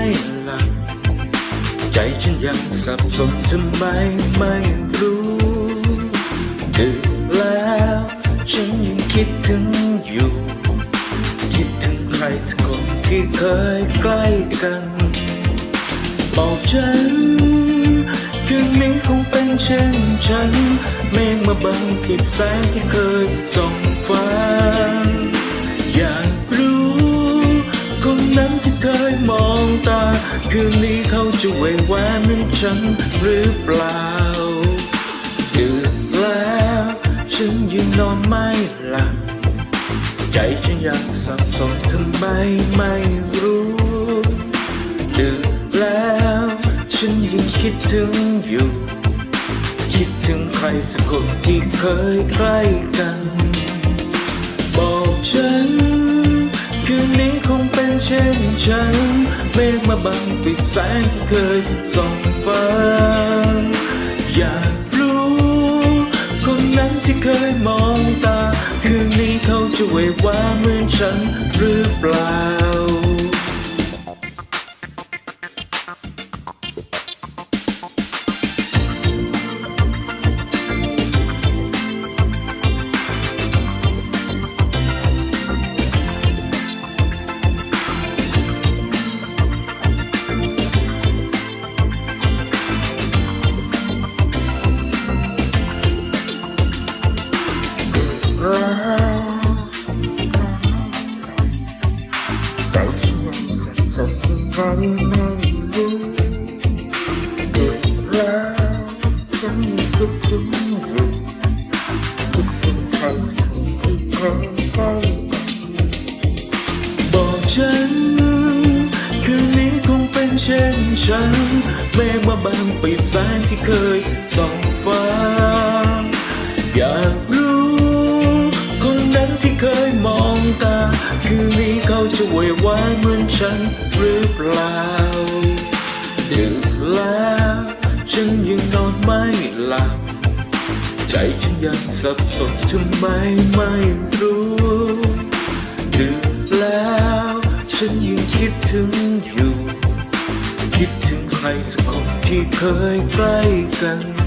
ไม่หลับ ใจฉันยังสับสนทำไมไม่รู้ดึกแล้ว ฉันยังคิดถึงอยู่ คิดถึงใครสักคนที่เคยใกล้กัน บอกฉันคืนนี้คงเป็นเช่นฉันเมฆมาบังทิดแสงที่เคยส่องฟ้า จะเววาเหมือนฉันหรือเปล่าดึกแล้วฉันยังนอนไม่หลับ ใจฉันยังสับสนทำไมไม่รู้ดึกแล้วฉันยังคิดถึงอยู่ คิดถึงใครสักคนที่เคยใกล้กัน บอกฉัน คืนนี้คงเป็นเช่นฉัน มฆมาบังปิดแสงที่เคยส่องฟ้า อยากรู้ คนนั้นที่เคยมองตา คืนนี้เขาจะไหววาเหมือนฉันหรือเปล่า บสนทำไมไม่รู้ดึกแล้วฉันยังคิดถึงอยู่คิดถึงใครสักคนที่เคยใกล้บอกฉัน คืนนี้คงเป็นเช่นฉันเมฆมาบังปิดแสงที่เคยส่องฟ้า อยากรู้ ยังสับสนทำไมไม่รู้ดึกแล้ว ฉันยังคิดถึงอยู่ คิดถึงใครสักคนที่เคยใกล้กัน